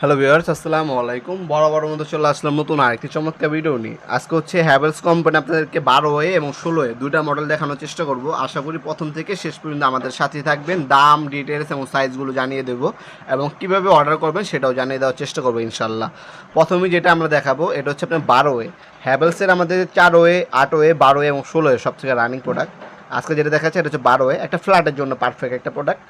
Hello viewers আসসালামু আলাইকুম। বড় বড় মতো চলে আসলাম নতুন আরেকটি চমৎকার ভিডিও নিয়ে। আজকে হচ্ছে হ্যাভেলস কোম্পানি আপনাদেরকে বারো এ এবং ষোলো এ দুইটা মডেল দেখানোর চেষ্টা করব। আশা করি প্রথম থেকে শেষ পর্যন্ত আমাদের সাথে থাকবেন। দাম ডিটেলস এবং সাইজগুলো জানিয়ে দেব এবং কীভাবে অর্ডার করবেন সেটাও জানিয়ে দেওয়ার চেষ্টা করব ইনশাল্লাহ প্রথমে যেটা আমরা দেখাবো, এটা হচ্ছে আপনার বারো এ। হ্যাভেলসের আমাদের চার ওয়ে আট ওয়ে বারো এবং ষোলো এ সব থেকে রানিং প্রোডাক্ট আজকে যেটা দেখাচ্ছে, এটা হচ্ছে বারো এ। একটা ফ্ল্যাটের জন্য পারফেক্ট একটা প্রোডাক্ট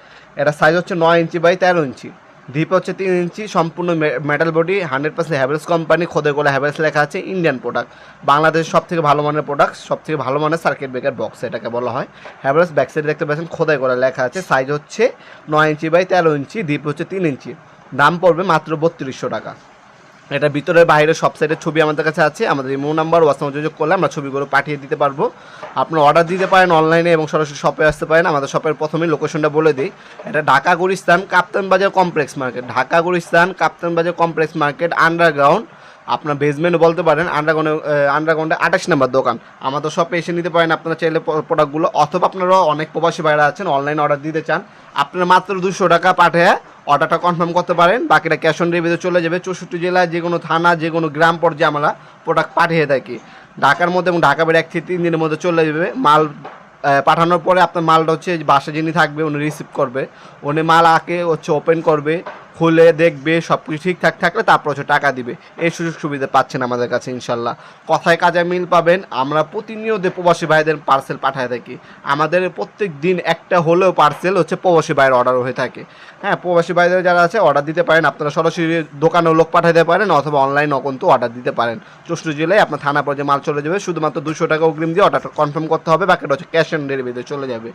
এটা সাইজ হচ্ছে নয় ইঞ্চি বাই তেরো ইঞ্চি। ডিপ হচ্ছে তিন ইঞ্চি, সম্পূর্ণ metal body hundred percent Havells company খোদে গোলা হ্যাভেলস লেখা আছে ইন্ডিয়ান প্রোডাক্ট বাংলাদেশের সব থেকে ভালো মানের প্রোডাক্ট সব থেকে ভালো মানের সার্কিট ব্রেকার বক্স এটাকে বলা হয়। হ্যাভেলস ব্যাক সাইড দেখতে পাচ্ছেন খোদাই গোলা লেখা আছে সাইজ হচ্ছে নয় ইঞ্চি বাই তেরো ইঞ্চি ডিপ হচ্ছে তিন ইঞ্চি। দাম পড়বে মাত্র বত্রিশশো টাকা। এটা ভিতরে বাইরে সব সাইডের ছবি আমাদের কাছে আছে। আমাদের ইমো নাম্বার হোয়াটসঅ্যাপ যোগাযোগ করলে আমরা ছবিগুলো পাঠিয়ে দিতে পারব। আপনার অর্ডার দিতে পারেন অনলাইনে এবং সরাসরি শপে আসতে পারেন। আমাদের শপের প্রথমে লোকেশনটা বলে দিই। এটা Dhaka Gulistan, Kaptan Bazar complex market Dhaka Gulistan, Kaptan Bazar complex market underground আপনার বেসমেন্টও বলতে পারেন আন্ডারগ্রাউন্ডে আন্ডারগ্রাউন্ডে আঠাশ নাম্বার দোকান। আমাদের শপে এসে নিতে পারেন আপনারা চাইলে প্রোডাক্টগুলো অথবা আপনারা অনেক প্রবাসী বাইরে আছেন অনলাইন অর্ডার দিতে চান। আপনারা মাত্র দুশো টাকা পাঠিয়ে অর্ডারটা কনফার্ম করতে পারেন, বাকিটা ক্যাশ অন ডেলিভারিতে চলে যাবে। চৌষট্টি জেলায় যে কোনো থানা, যে কোনো গ্রাম পর্যায়ে আমরা প্রোডাক্ট পাঠিয়ে থাকি। ঢাকার মধ্যে এবং ঢাকা বেড়ে এক থেকে তিন দিনের মধ্যে চলে যাবে। মাল পাঠানোর পরে আপনার মালটা হচ্ছে বাসা যিনি থাকবে, উনি রিসিভ করবে। উনি মাল আঁকে, হচ্ছে ওপেন করবে। খুলে দেখবে সব কিছু ঠিকঠাক থাকলে তারপর হচ্ছে টাকা দিবে। এই সুযোগ সুবিধা পাচ্ছেন আমাদের কাছে, ইনশাল্লাহ। কথায় কাজে মিল পাবেন, আমরা প্রতিনিয়ত প্রবাসী ভাইদের পার্সেল পাঠায় থাকি। আমাদের প্রত্যেক দিন একটা হলেও পার্সেল হচ্ছে প্রবাসী ভাইয়ের অর্ডার হয়ে থাকে। হ্যাঁ প্রবাসী ভাইদের যারা আছে অর্ডার দিতে পারেন, আপনারা সরাসরি দোকানেও লোক পাঠাতে পারেন, অথবা অনলাইনেও কিন্তু অর্ডার দিতে পারেন। চৌষট্টি জেলায় আপনার থানা পর্যায়ে মাল চলে যাবে, শুধুমাত্র দুশো টাকা অগ্রিম দিয়ে অর্ডারটা কনফার্ম করতে হবে, বাকিটা হচ্ছে ক্যাশ অন ডেলিভারিতে চলে যাবে।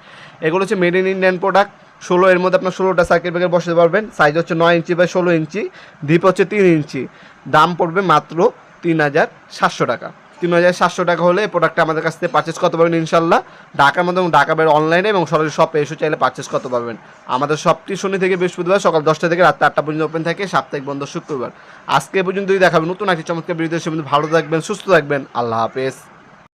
এগুলো হচ্ছে মেড ইন ইন্ডিয়ান প্রোডাক্ট ষোলো এর মধ্যে আপনার ষোলোটা সার্কিট ব্রেকার বসাতে পারবেন। সাইজ হচ্ছে নয় ইঞ্চি বাই ষোলো ইঞ্চি ডিপ হচ্ছে তিন ইঞ্চি দাম পড়বে মাত্র তিন হাজার সাতশো টাকা। তিন হাজার সাতশো টাকা হলে প্রোডাক্টটা আমাদের কাছ থেকে পারচেস করতে পারবেন ইনশাল্লাহ। ঢাকার মধ্যে এবং ঢাকা বাইরে অনলাইনে এবং সরাসরি শপে এসে চাইলে পারচেস করতে পারবেন। আমাদের শপটি শনি থেকে বৃহস্পতিবার সকাল দশটা থেকে রাত আটটা পর্যন্ত ওপেন থাকে, সাপ্তাহিক বন্ধ শুক্রবার। আজকে পর্যন্তই দেখাবেন নতুন একটি চমৎকার বিরোধী ভালো থাকবেন, সুস্থ থাকবেন। আল্লাহ হাফেজ।